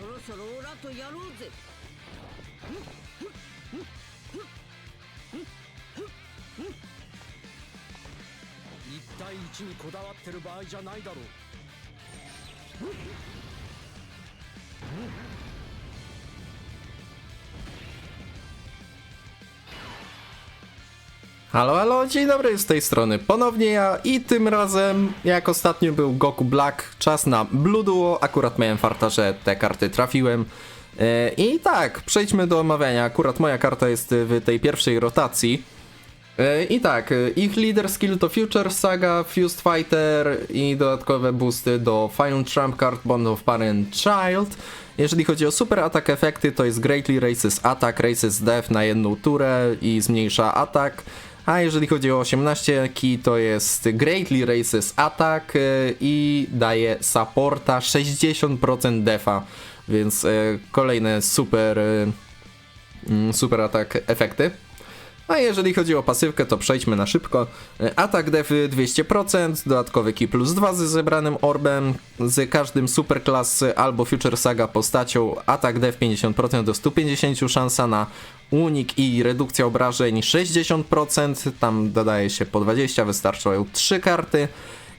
そろそろオラとやろうぜ。一対一にこだわってる場合じゃないだろう。Halo, halo, dzień dobry, z tej strony ponownie ja i tym razem, jak ostatnio był Goku Black, czas na Blue Duo, akurat miałem farta, że te karty trafiłem. E, I tak, przejdźmy do omawiania, akurat moja karta jest w tej pierwszej rotacji. E, I tak, ich leader skill to Future Saga, Fused Fighter i dodatkowe boosty do Final Trump Card Bond of Parent Child. Jeżeli chodzi o super atak efekty, to jest Greatly Races Attack, Races Death na jedną turę i zmniejsza atak. A jeżeli chodzi o 18 ki, to jest Greatly Races Attack e, i daje supporta 60% defa, więc e, kolejne super, e, mm, super atak efekty. A jeżeli chodzi o pasywkę, to przejdźmy na szybko. Atak defy 200%, dodatkowy ki plus 2 z zebranym orbem, z każdym superklas albo Future Saga postacią, atak def 50% do 150, szansa na unik i redukcja obrażeń 60%, tam dodaje się po 20, wystarczają 3 karty.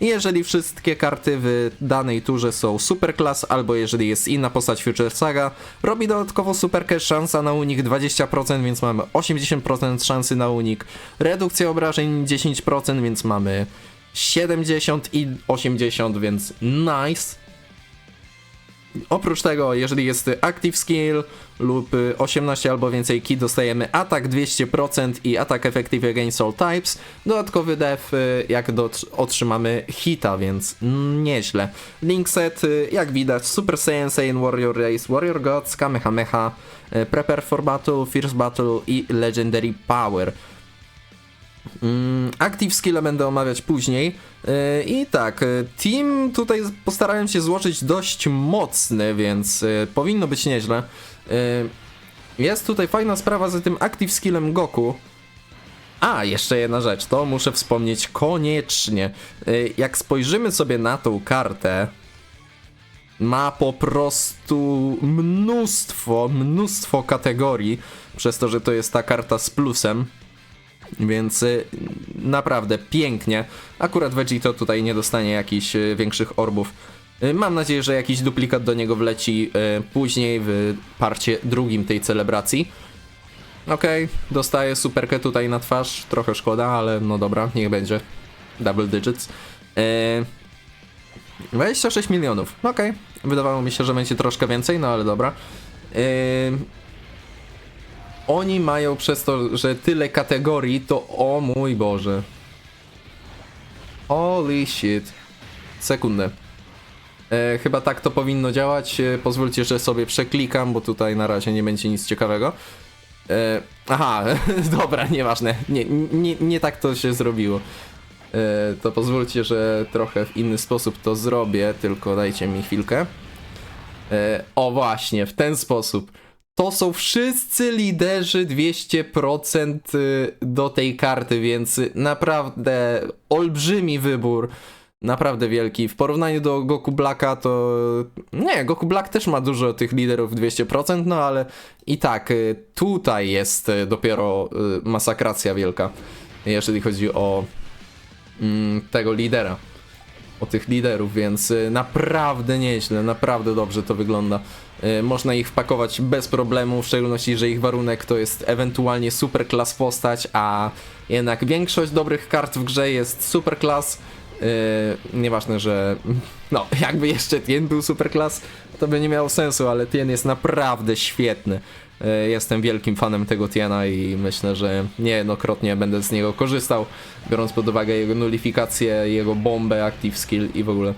Jeżeli wszystkie karty w danej turze są superklas, albo jeżeli jest inna postać Future Saga, robi dodatkowo superkę szansa na unik 20%, więc mamy 80% szansy na unik, redukcja obrażeń 10%, więc mamy 70 i 80, więc nice. Oprócz tego, jeżeli jest Active Skill lub y, 18 albo więcej ki, dostajemy atak 200% i atak Effective Against All Types. Dodatkowy def, y, jak otrzymamy hita, więc nieźle. Link set, y, jak widać, Super Saiyan, Saiyan Warrior Race, Warrior Gods, Kamehameha, y, Prepare for Battle, Fierce Battle i Legendary Power. Mm, Active Skill będę omawiać później. Yy, I tak, yy, team tutaj postarałem się złożyć dość mocny, więc yy, powinno być nieźle. Jest tutaj fajna sprawa z tym Active Skillem Goku. A, jeszcze jedna rzecz, to muszę wspomnieć koniecznie. Jak spojrzymy sobie na tą kartę, ma po prostu mnóstwo, mnóstwo kategorii, przez to, że to jest ta karta z plusem. Więc y, naprawdę pięknie. Akurat Vegito tutaj nie dostanie jakichś y, większych orbów. Y, Mam nadzieję, że jakiś duplikat do niego wleci później w parcie drugim tej celebracji. Okej, dostaję superkę tutaj na twarz. Trochę szkoda, ale no dobra, niech będzie. Double digits. Y, 26 milionów. Okej, wydawało mi się, że będzie troszkę więcej, no ale dobra. Oni mają przez to, że tyle kategorii, to o mój Boże. Holy shit. Sekundę. E, chyba tak to powinno działać. E, pozwólcie, że sobie przeklikam, bo tutaj na razie nie będzie nic ciekawego. E, aha, dobra, nieważne. Nie, nie, nie tak to się zrobiło. E, to pozwólcie, że trochę w inny sposób to zrobię, tylko dajcie mi chwilkę. E, o właśnie, w ten sposób. To są wszyscy liderzy 200% do tej karty, więc naprawdę olbrzymi wybór. Naprawdę wielki. W porównaniu do Goku Blacka to. Nie, Goku Black też ma dużo tych liderów 200%, no ale i tak y, tutaj jest y, dopiero y, masakracja wielka, jeżeli chodzi o mm, tego lidera o tych liderów, więc y, naprawdę nieźle, naprawdę dobrze to wygląda. Y, Można ich wpakować bez problemu, w szczególności, że ich warunek to jest ewentualnie super klas postać, a jednak większość dobrych kart w grze jest super klas. Yy, nieważne, że no, jakby jeszcze Tien był super klas, to by nie miało sensu, ale Tien jest naprawdę świetny. Yy, Jestem wielkim fanem tego Tiena i myślę, że niejednokrotnie będę z niego korzystał, biorąc pod uwagę jego nulifikację, jego bombę, active skill i w ogóle.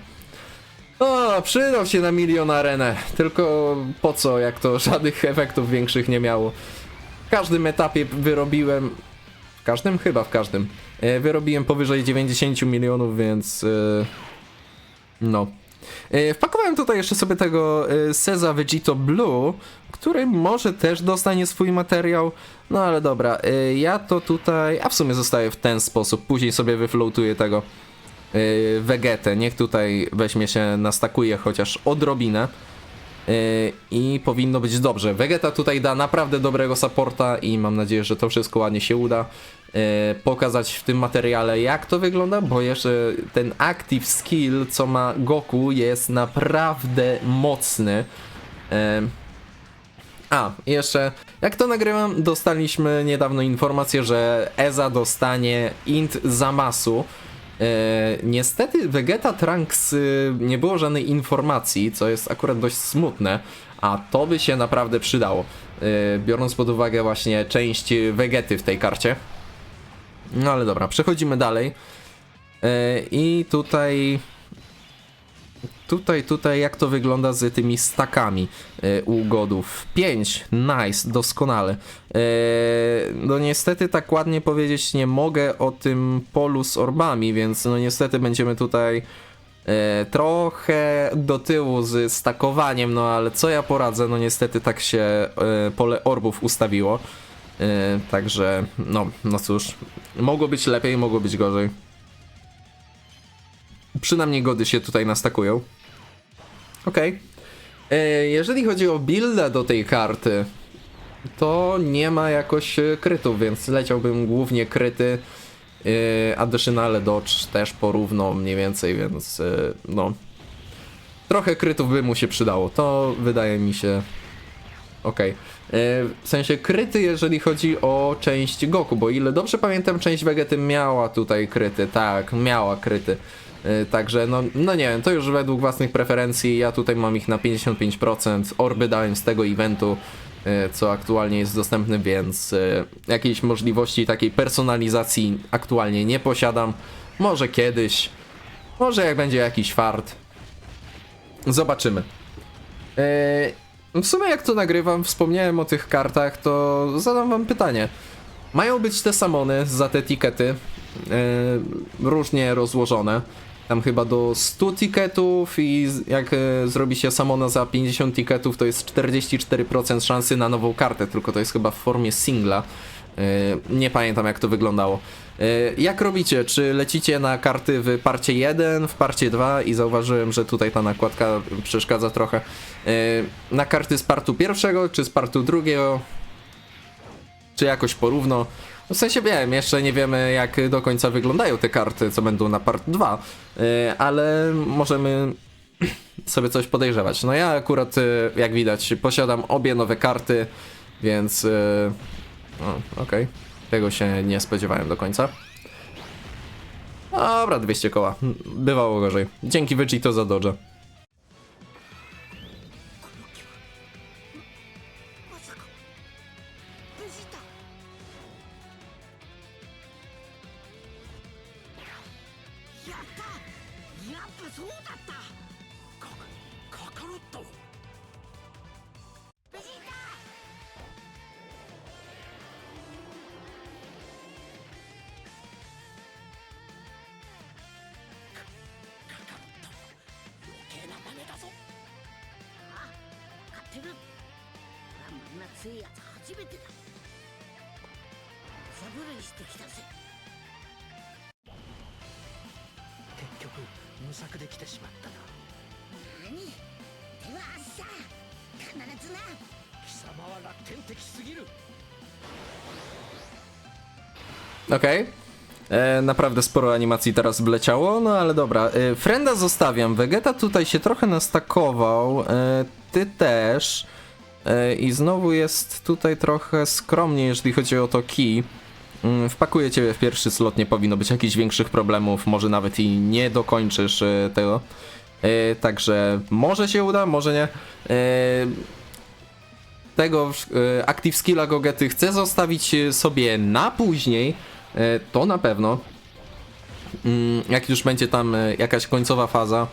O, przydał się na milion arenę, tylko po co, jak to żadnych efektów większych nie miało. W każdym etapie wyrobiłem, w każdym? Chyba w każdym. E, Wyrobiłem powyżej 90 milionów, więc e, no, E, Wpakowałem tutaj jeszcze sobie tego e, Seza Vegito Blue, który może też dostanie swój materiał. No ale dobra, e, ja to tutaj, a w sumie zostaję w ten sposób. Później sobie wyfloatuję tego e, Vegetę. Niech tutaj weźmie się, nastakuje chociaż odrobinę. E, I powinno być dobrze. Vegeta tutaj da naprawdę dobrego supporta i mam nadzieję, że to wszystko ładnie się uda e, pokazać w tym materiale jak to wygląda, bo jeszcze ten active skill co ma Goku jest naprawdę mocny. E, a, jeszcze, jak to nagrywam, dostaliśmy niedawno informację, że Eza dostanie int Zamasu. E, niestety Vegeta Trunks y, nie było żadnej informacji, co jest akurat dość smutne, a to by się naprawdę przydało, e, biorąc pod uwagę właśnie część Vegety w tej karcie. No ale dobra, przechodzimy dalej. E, I tutaj. Tutaj, tutaj, jak to wygląda z tymi stakami e, u godów? 5, nice, doskonale. E, no niestety tak ładnie powiedzieć nie mogę o tym polu z orbami, więc no niestety będziemy tutaj e, trochę do tyłu z stakowaniem, no ale co ja poradzę, no niestety tak się e, pole orbów ustawiło. E, także, no, no cóż, mogło być lepiej, mogło być gorzej. Przynajmniej gody się tutaj nastakują. Okej. E, Jeżeli chodzi o builda do tej karty, to nie ma jakoś e, krytów, więc leciałbym głównie kryty. Yy, additionale dodge też porówno mniej więcej, więc no. Trochę krytów by mu się przydało. To wydaje mi się Okej. E, W sensie kryty, jeżeli chodzi o część Goku, bo ile dobrze pamiętam, część Vegety miała tutaj kryty, tak, miała kryty. E, Także no, no nie wiem, to już według własnych preferencji, ja tutaj mam ich na 55%, orby dałem z tego eventu, e, co aktualnie jest dostępny, więc jakiejś możliwości takiej personalizacji aktualnie nie posiadam. Może kiedyś, może jak będzie jakiś fart. Zobaczymy. W sumie jak to nagrywam, wspomniałem o tych kartach, to zadam wam pytanie. Mają być te samony za te tikety, e, różnie rozłożone. Tam chyba do 100 tiketów i jak e, zrobi się samona za 50 tiketów, to jest 44% szansy na nową kartę, tylko to jest chyba w formie singla. E, Nie pamiętam jak to wyglądało. E, Jak robicie? Czy lecicie na karty w parcie 1, w parcie 2 i zauważyłem, że tutaj ta nakładka przeszkadza trochę. E, Na karty z partu pierwszego, czy z partu drugiego? Czy jakoś porówno? W sensie wiem, jeszcze nie wiemy jak do końca wyglądają te karty, co będą na part 2, e, ale możemy sobie coś podejrzewać. No ja akurat, jak widać, posiadam obie nowe karty, więc... okej. Tego się nie spodziewałem do końca. Dobra, 200 koła. Bywało gorzej. Dzięki Vegito za dodge. あんな強いやつ初めてだサブレイしてきたぜ結局無策で来てしまったな何では明日必ずな貴様は楽天的すぎる Okej. E, Naprawdę sporo animacji teraz wleciało, no ale dobra. E, Frenda zostawiam. Vegeta tutaj się trochę nastakował. E, ty też. E, I znowu jest tutaj trochę skromnie, jeżeli chodzi o to key. Mm, Wpakuję ciebie w pierwszy slot, nie powinno być jakichś większych problemów, może nawet i nie dokończysz e, tego. E, Także może się uda, może nie. Tego Active Skilla Gogety chcę zostawić sobie na później, to na pewno. Mm, Jak już będzie tam jakaś końcowa faza.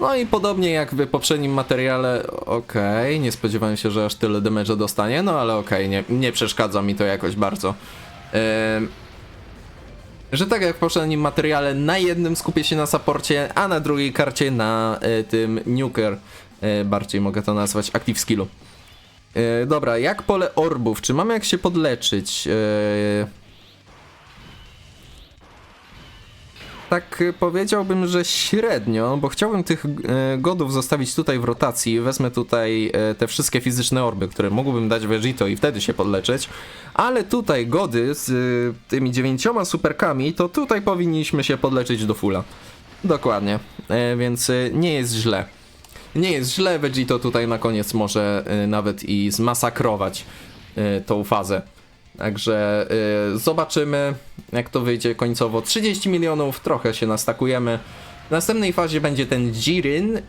No i podobnie jak w poprzednim materiale, okej, nie spodziewałem się, że aż tyle damage'a dostanie, no ale okej, nie, nie przeszkadza mi to jakoś bardzo. Em, że tak jak w poprzednim materiale, na jednym skupię się na saporcie, a na drugiej karcie na e, tym nuker, e, bardziej mogę to nazwać, active skillu. E, dobra, jak pole orbów, czy mamy jak się podleczyć? E, tak e, powiedziałbym, że średnio, bo chciałbym tych e, godów zostawić tutaj w rotacji. Wezmę tutaj e, te wszystkie fizyczne orby, które mógłbym dać Vegito i wtedy się podleczyć. Ale tutaj gody z tymi dziewięcioma superkami, to tutaj powinniśmy się podleczyć do fulla. Dokładnie, e, więc nie jest źle. Nie jest źle, Vegito tutaj na koniec może nawet i zmasakrować tą fazę. Także y, zobaczymy, jak to wyjdzie końcowo. 30 milionów, trochę się nastakujemy. W następnej fazie będzie ten Jirin y,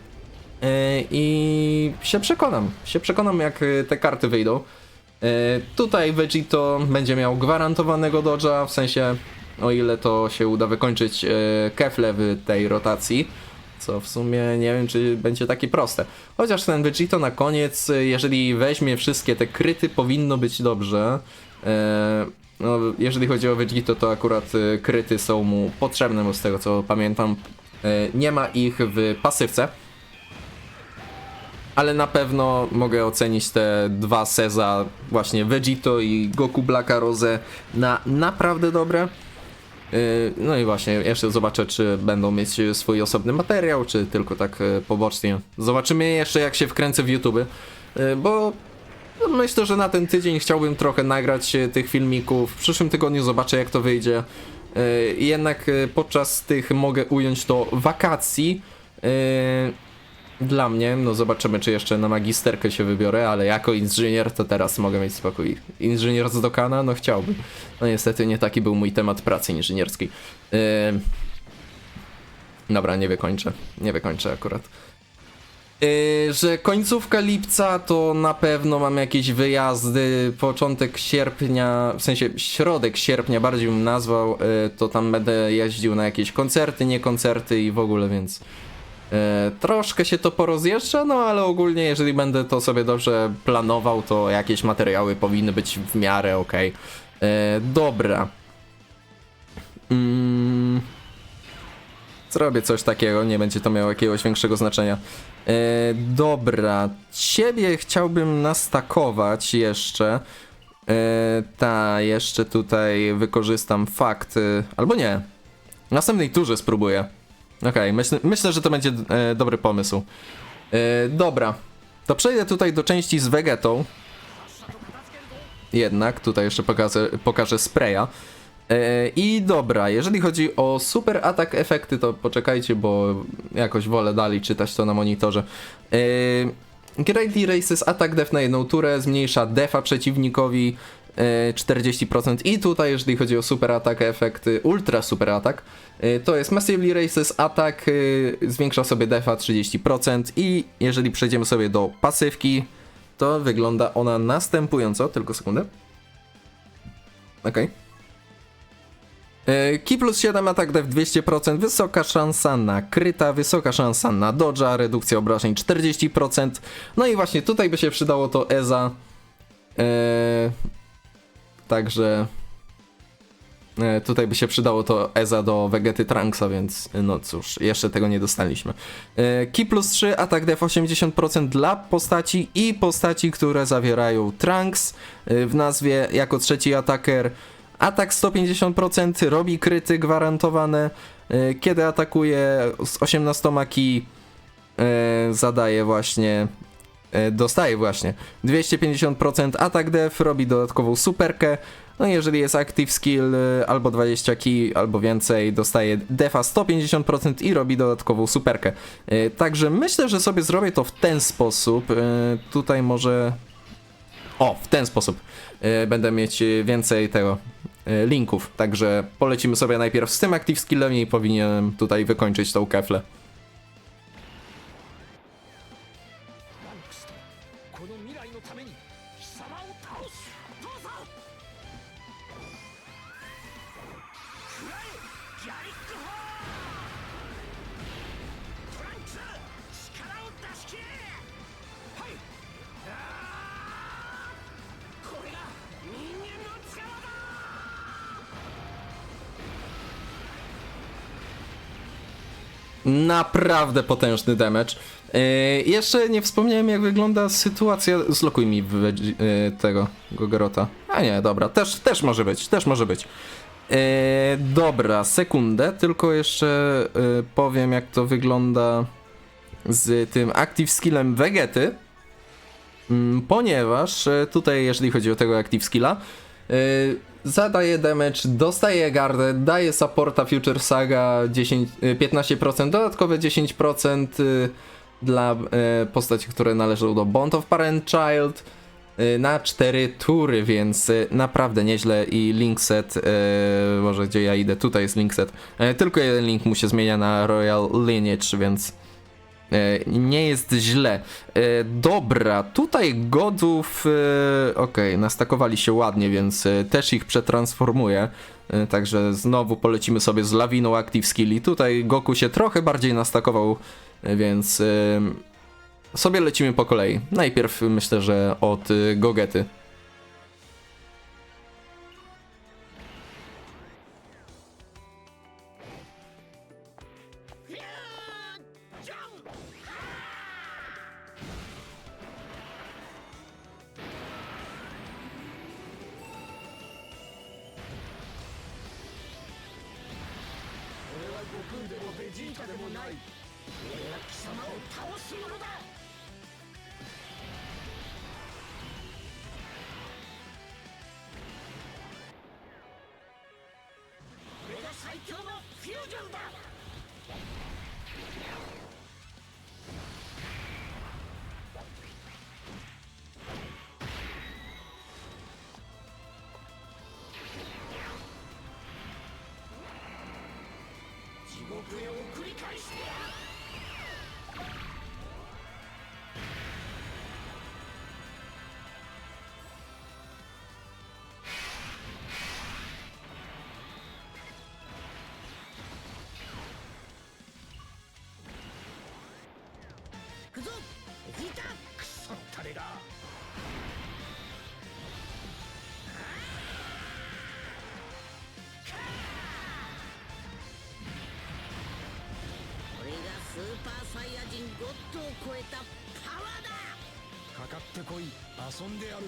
i się przekonam. Się przekonam, jak y, te karty wyjdą. Y, tutaj Vegito będzie miał gwarantowanego dodża, w sensie o ile to się uda wykończyć y, kefle w tej rotacji. Co w sumie nie wiem, czy będzie takie proste. Chociaż ten Vegito na koniec, y, jeżeli weźmie wszystkie te kryty, powinno być dobrze. E, no, jeżeli chodzi o Vegito, to akurat y, kryty są mu potrzebne, bo z tego co pamiętam, e, nie ma ich w pasywce. Ale na pewno mogę ocenić te dwa Seza, właśnie Vegito i Goku Blacka Rose na naprawdę dobre. No i właśnie, jeszcze zobaczę, czy będą mieć swój osobny materiał, czy tylko tak pobocznie. Zobaczymy jeszcze, jak się wkręcę w YouTube, bo myślę, że na ten tydzień chciałbym trochę nagrać yy, tych filmików. W przyszłym tygodniu zobaczę, jak to wyjdzie. I Jednak yy, podczas tych mogę ująć to wakacji. Dla mnie, no zobaczymy, czy jeszcze na magisterkę się wybiorę, ale jako inżynier to teraz mogę mieć spokój. Inżynier z Dokana? No chciałbym. No niestety nie taki był mój temat pracy inżynierskiej. Dobra, nie wykończę. Nie wykończę akurat. Yy, że końcówka lipca to na pewno mam jakieś wyjazdy, początek sierpnia, w sensie środek sierpnia bardziej bym nazwał, yy, to tam będę jeździł na jakieś koncerty, nie koncerty i w ogóle, więc yy, troszkę się to porozjeżdża, no ale ogólnie jeżeli będę to sobie dobrze planował, to jakieś materiały powinny być w miarę ok. dobra. Mm. Zrobię coś takiego, nie będzie to miało jakiegoś większego znaczenia. E, dobra, ciebie chciałbym nastakować jeszcze. E, ta, jeszcze tutaj wykorzystam fakt, e, albo nie. W następnej turze spróbuję. Okej, myślę, myślę, że to będzie e, dobry pomysł. E, dobra, to przejdę tutaj do części z Vegetą. Jednak, tutaj jeszcze pokażę, pokażę spraya. E, I dobra, jeżeli chodzi o super atak efekty, to poczekajcie, bo jakoś wolę dalej czytać to na monitorze. E, Great Erases atak def na jedną turę zmniejsza defa przeciwnikowi e, 40% i tutaj jeżeli chodzi o super atak efekty, ultra super atak, e, to jest Massively Races atak e, zwiększa sobie defa 30% i jeżeli przejdziemy sobie do pasywki, to wygląda ona następująco, tylko sekundę. Okej. E, Ki plus 7 atak def 200%, wysoka szansa na kryta, wysoka szansa na dodża, redukcja obrażeń 40%. No i właśnie tutaj by się przydało to EZA. E, także e, tutaj by się przydało to EZA do Vegety Trunksa, więc e, no cóż, jeszcze tego nie dostaliśmy. E, Ki plus 3 atak def 80% dla postaci i postaci, które zawierają Trunks e, w nazwie jako trzeci ataker. Atak 150%, robi kryty gwarantowane. e, Kiedy atakuje z 18 ki, e, zadaje właśnie. e, Dostaje właśnie 250% atak def, robi dodatkową superkę. No jeżeli jest active skill albo 20 ki, albo więcej, dostaje defa 150% i robi dodatkową superkę. Także myślę, że sobie zrobię to w ten sposób. Tutaj może. O, w ten sposób. Będę mieć więcej tego linków. Także polecimy sobie najpierw z tym active skillem i powinienem tutaj wykończyć tą keflę. Naprawdę potężny damage. Yy, jeszcze nie wspomniałem jak wygląda sytuacja. Zlokuj mi w, yy, tego Gogorota. A nie, dobra, też, też może być, też może być. Yy, dobra, sekundę, tylko jeszcze yy, powiem jak to wygląda z tym active skillem Vegety. Mm, ponieważ e, tutaj, jeżeli chodzi o tego active skilla, yy, zadaje damage, dostaje gardę, daje supporta Future Saga 10, y, 15%, dodatkowe 10% y, dla y, postaci, które należą do Bond of Parent Child y, na 4 tury, więc y, naprawdę nieźle i link set, y, może gdzie ja idę, tutaj jest link set, Y, tylko jeden link mu się zmienia na Royal Lineage, więc E, nie jest źle. E, dobra, tutaj godów, e, okej, nastakowali się ładnie, więc e, też ich przetransformuję. E, także znowu polecimy sobie z lawiną Active Skilli. Tutaj Goku się trochę bardziej nastakował, e, więc e, sobie lecimy po kolei. Najpierw myślę, że od 獄へ繰り返してやる。ットを超えたパワーだ！かかってこい遊んでやる。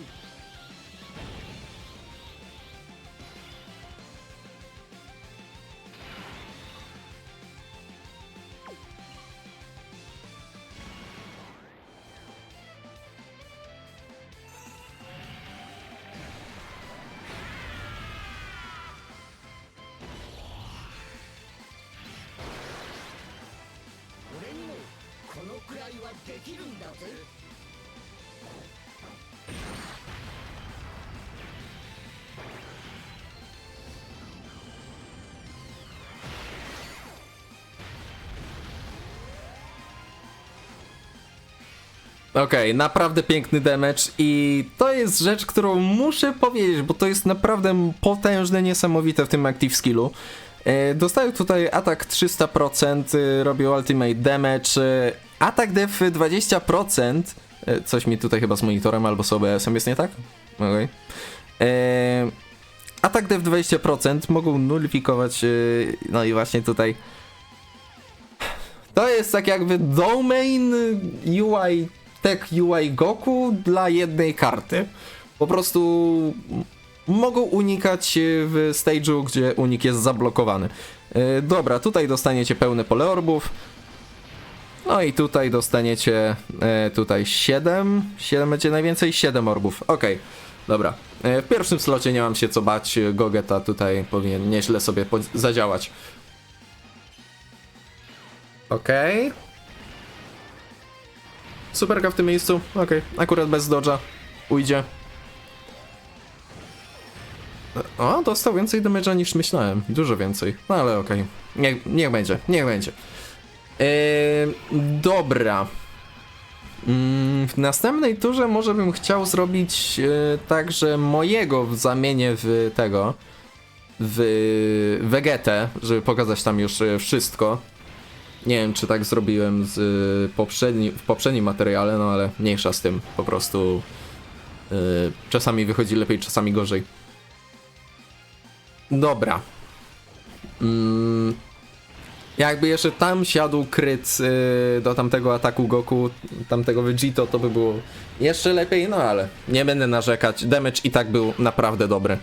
くらいはできるんだぜ Okej, naprawdę piękny damage i to jest rzecz, którą muszę powiedzieć, bo to jest naprawdę potężne, niesamowite w tym active skillu. E, Dostają tutaj atak 300%, y, robią ultimate damage, y, atak def 20%, e, coś mi tutaj chyba z monitorem albo z OBS-em jest nie tak? Okej. E, Atak def 20% mogą nullifikować, y, no i właśnie tutaj to jest tak jakby domain UI, tech UI Goku dla jednej karty. Po prostu mogą unikać e, w stage'u, gdzie unik jest zablokowany. E, Dobra, tutaj dostaniecie pełne pole orbów. No i tutaj dostaniecie e, tutaj 7. 7 będzie najwięcej? 7 orbów. Okej, dobra. E, w pierwszym slocie nie mam się co bać. Gogeta tutaj powinien nieźle sobie zadziałać. Okej. Superka w tym miejscu. Okej, akurat bez dodża. Ujdzie. O, dostał więcej damage'a niż myślałem. Dużo więcej. No ale okej. Niech, niech będzie, niech będzie. Eee, dobra. Mm, w następnej turze może bym chciał zrobić e, tak, że mojego w zamienię w tego. W Vegetę, żeby pokazać tam już e, wszystko. Nie wiem, czy tak zrobiłem z poprzedni, w poprzednim materiale, no ale mniejsza z tym. Po prostu czasami wychodzi lepiej, czasami gorzej. Dobra. Mm, Jakby jeszcze tam siadł kryt yy, do tamtego ataku Goku, tamtego Vegito, to by było jeszcze lepiej, no ale nie będę narzekać. Damage i tak był naprawdę dobry.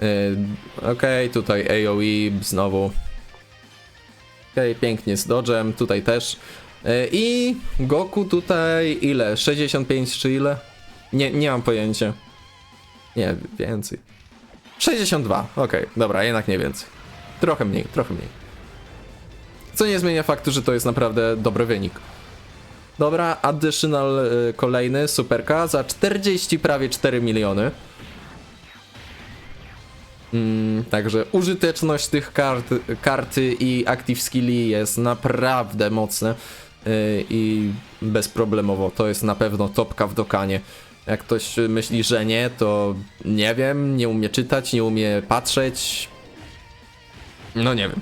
Yy, Okej, tutaj AoE znowu. Okej, pięknie z dodgem, tutaj też. Yy, I Goku tutaj ile? 65 czy ile? Nie, nie mam pojęcia. Nie, więcej. 62, okej, dobra, jednak nie więcej. Trochę mniej, trochę mniej. Co nie zmienia faktu, że to jest naprawdę dobry wynik. Dobra, additional y, kolejny, superka, za 40 prawie 4 miliony. Mm, także użyteczność tych kart, karty i active skilli jest naprawdę mocne y, i bezproblemowo. To jest na pewno topka w dokanie. Jak ktoś myśli, że nie, to nie wiem, nie umie czytać, nie umie patrzeć. No nie wiem.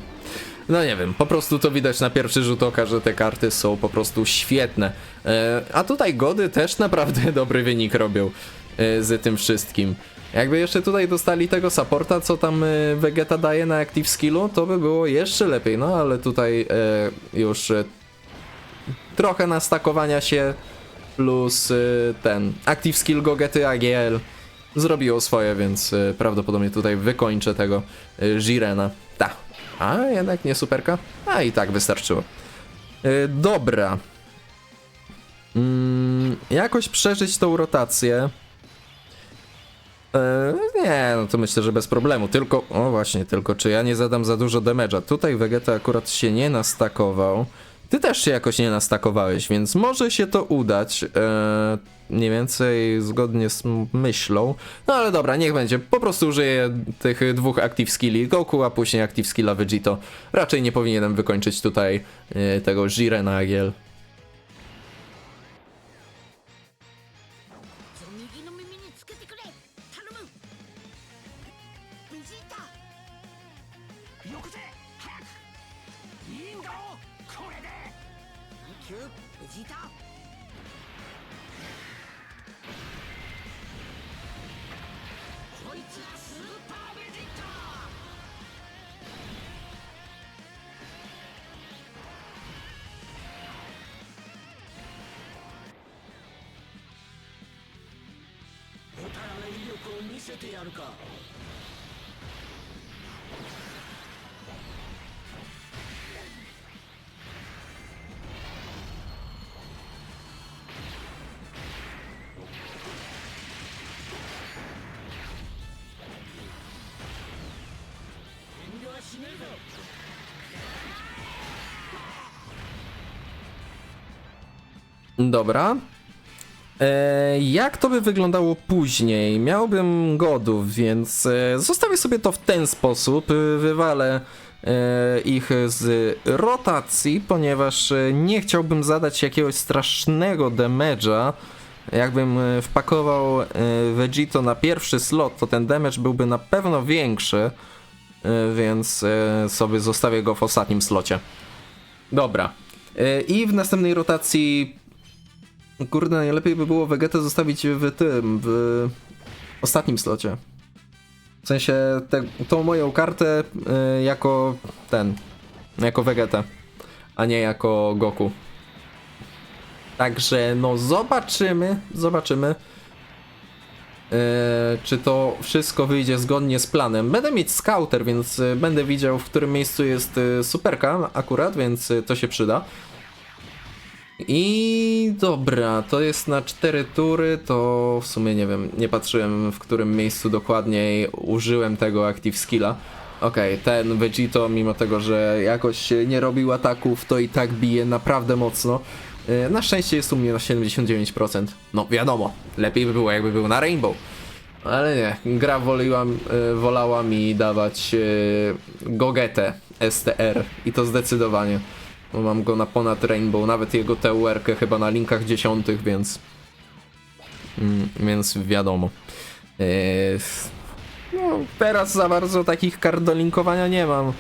No nie wiem, po prostu to widać na pierwszy rzut oka, że te karty są po prostu świetne. E, a tutaj Gody też naprawdę dobry wynik robią e, z tym wszystkim. Jakby jeszcze tutaj dostali tego supporta, co tam e, Vegeta daje na active skillu, to by było jeszcze lepiej, no ale tutaj już trochę nastakowania się plus ten active skill Gogety AGL zrobiło swoje, więc prawdopodobnie tutaj wykończę tego Jirena. A, jednak nie superka? A, i tak wystarczyło. E, dobra. Mm, jakoś przeżyć tą rotację. E, nie, no to myślę, że bez problemu. Tylko, o właśnie, tylko czy ja nie zadam za dużo damage'a. Tutaj Vegeta akurat się nie nastakował. Ty też się jakoś nie nastakowałeś, więc może się to udać. E, mniej więcej zgodnie z myślą. No ale dobra, niech będzie. Po prostu użyję tych dwóch active skilli Goku, a później active skilla Vegito. Raczej nie powinienem wykończyć tutaj e, tego Jirena Agiel. キューベジータこいつはスーパーベジータおたらの威力を見せてやるか。Dobra. E, jak to by wyglądało później? Miałbym godów, więc e, zostawię sobie to w ten sposób. e, Wywalę ich z rotacji, ponieważ nie chciałbym zadać jakiegoś strasznego damage'a. Jakbym wpakował Vegito na pierwszy slot, to ten damage byłby na pewno większy, więc sobie zostawię go w ostatnim slocie. Dobra. I w następnej rotacji Kurde, najlepiej by było Vegetę zostawić w tym, w ostatnim slocie. W sensie, te, tą moją kartę y, jako ten, jako Vegetę, a nie jako Goku. Także, no zobaczymy, zobaczymy. y, czy to wszystko wyjdzie zgodnie z planem. Będę mieć scouter, więc y, będę widział, w którym miejscu jest y, superka akurat, więc y, to się przyda. I dobra, to jest na cztery tury, to w sumie nie wiem, nie patrzyłem w którym miejscu dokładniej użyłem tego active skilla. Okej, ten Vegito, mimo tego, że jakoś nie robił ataków, to i tak bije naprawdę mocno. Yy, Na szczęście jest u mnie na 79%. No wiadomo, lepiej by było jakby był na Rainbow. Ale nie, gra woliła, yy, wolała mi dawać yy, Gogetę STR i to zdecydowanie. Bo mam go na ponad Rainbow, nawet jego TUR-kę chyba na linkach dziesiątych, więc... Mm, więc wiadomo. Eee, no, teraz za bardzo takich kart do linkowania nie mam. Eee,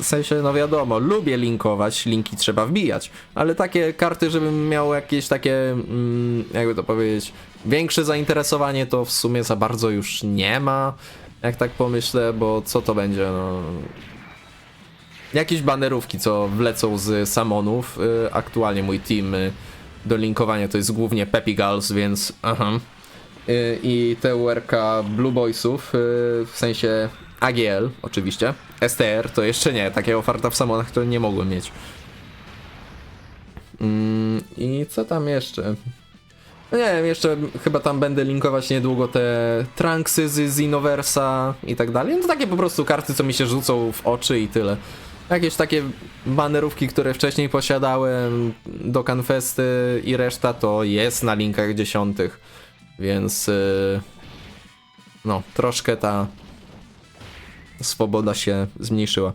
w sensie, no wiadomo, lubię linkować, linki trzeba wbijać, ale takie karty, żebym miał jakieś takie, mm, jakby to powiedzieć, większe zainteresowanie, to w sumie za bardzo już nie ma, jak tak pomyślę, bo co to będzie, no... jakieś banerówki, co wlecą z Samonów. Y, aktualnie mój team y, do linkowania to jest głównie Peppy Girls, więc aha. Y, I TURK Blue Boysów, w sensie AGL oczywiście. STR to jeszcze nie, takiego farta w Samonach to nie mogłem mieć. Mm, I co tam jeszcze? No nie wiem, jeszcze chyba tam będę linkować niedługo te Trunksy z Xenoversa i tak dalej. No to takie po prostu karty, co mi się rzucą w oczy i tyle. Jakieś takie banerówki, które wcześniej posiadałem do Canfesty i reszta to jest na linkach dziesiątych. Więc yy, no, troszkę ta swoboda się zmniejszyła.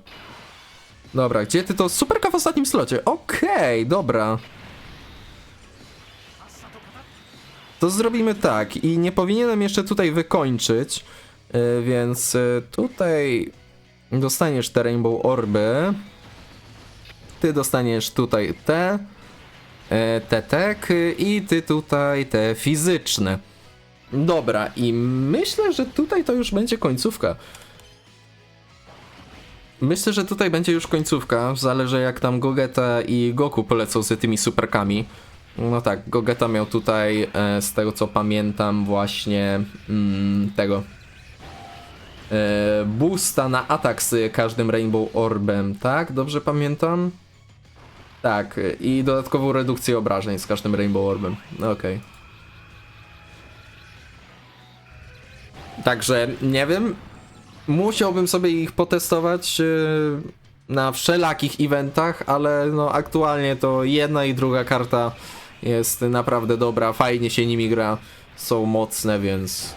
Dobra, gdzie ty to? Superka w ostatnim slocie. Okej, dobra. To zrobimy tak i nie powinienem jeszcze tutaj wykończyć, yy, więc yy, tutaj dostaniesz te Rainbow Orby. Ty dostaniesz tutaj te, yy, te tek i ty tutaj te fizyczne. Dobra, i myślę, że tutaj to już będzie końcówka. Myślę, że tutaj będzie już końcówka. Zależy jak tam Gogeta i Goku polecą z tymi superkami. No tak, Gogeta miał tutaj, e, z tego co pamiętam, właśnie mm, tego. E, boosta na atak z każdym Rainbow Orbem, tak? Dobrze pamiętam? Tak, i dodatkową redukcję obrażeń z każdym Rainbow Orbem. No Okej. Także nie wiem. Musiałbym sobie ich potestować e, na wszelakich eventach, ale no aktualnie to jedna i druga karta jest naprawdę dobra, fajnie się nimi gra, są mocne, więc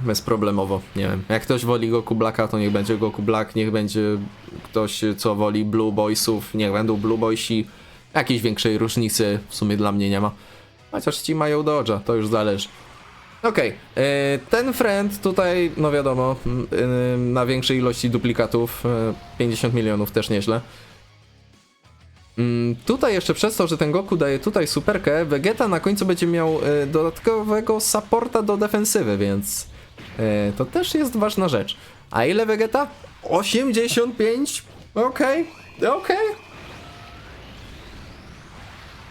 bezproblemowo, nie wiem. Jak ktoś woli Goku Blacka, to niech będzie Goku Black, niech będzie ktoś, co woli Blue Boysów, niech będą Blue Boysi. Jakiejś większej różnicy w sumie dla mnie nie ma. Chociaż ci mają Dodge'a, to już zależy. Okej, e, ten friend tutaj, no wiadomo, e, na większej ilości duplikatów, e, 50 milionów też nieźle. Mm, Tutaj jeszcze przez to, że ten Goku daje tutaj superkę, Vegeta na końcu będzie miał e, dodatkowego supporta do defensywy, więc e, to też jest ważna rzecz. A ile Vegeta? 85? Okej, okej.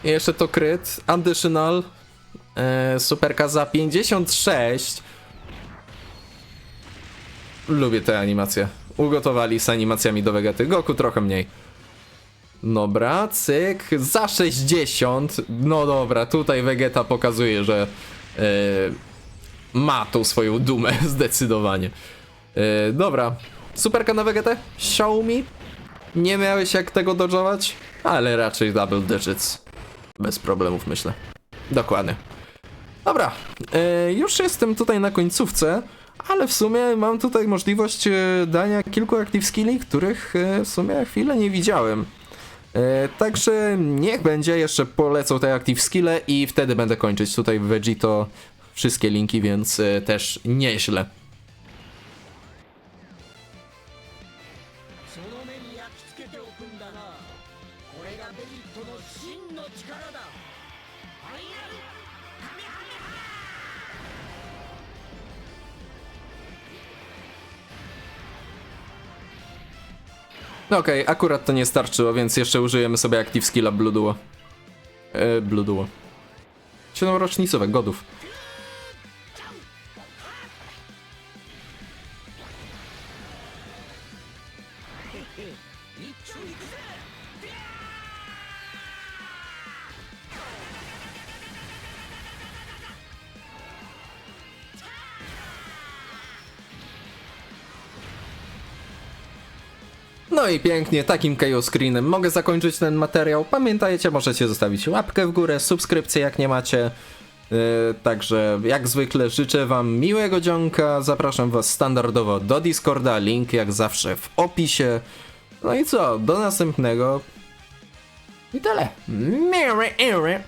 I jeszcze to kryt, additional, e, superka za 56. Lubię te animacje. Ugotowali z animacjami do Vegety. Goku trochę mniej. Dobra, cyk, za 60. No dobra, tutaj Vegeta pokazuje, że e, ma tą swoją dumę zdecydowanie. E, dobra, superka na? Show me. Nie miałeś jak tego dodżować? Ale raczej double digits. Bez problemów myślę. Dokładnie. Dobra, e, już jestem tutaj na końcówce, ale w sumie mam tutaj możliwość e, dania kilku active skilli, których w sumie chwilę nie widziałem. Także niech będzie, jeszcze polecą te active skille i wtedy będę kończyć tutaj Vegito wszystkie linki, więc e, też nieźle. No okej, okay, akurat to nie starczyło, więc jeszcze użyjemy sobie Active Skilla Blue Duo. Yy, Blue Duo. Godów. I pięknie, takim KO screenem mogę zakończyć ten materiał. Pamiętajcie, możecie zostawić łapkę w górę, subskrypcję jak nie macie. Yy, także jak zwykle życzę wam miłego dzionka, zapraszam was standardowo do Discorda, link jak zawsze w opisie. No i co, do następnego. I tyle. Merry, merry.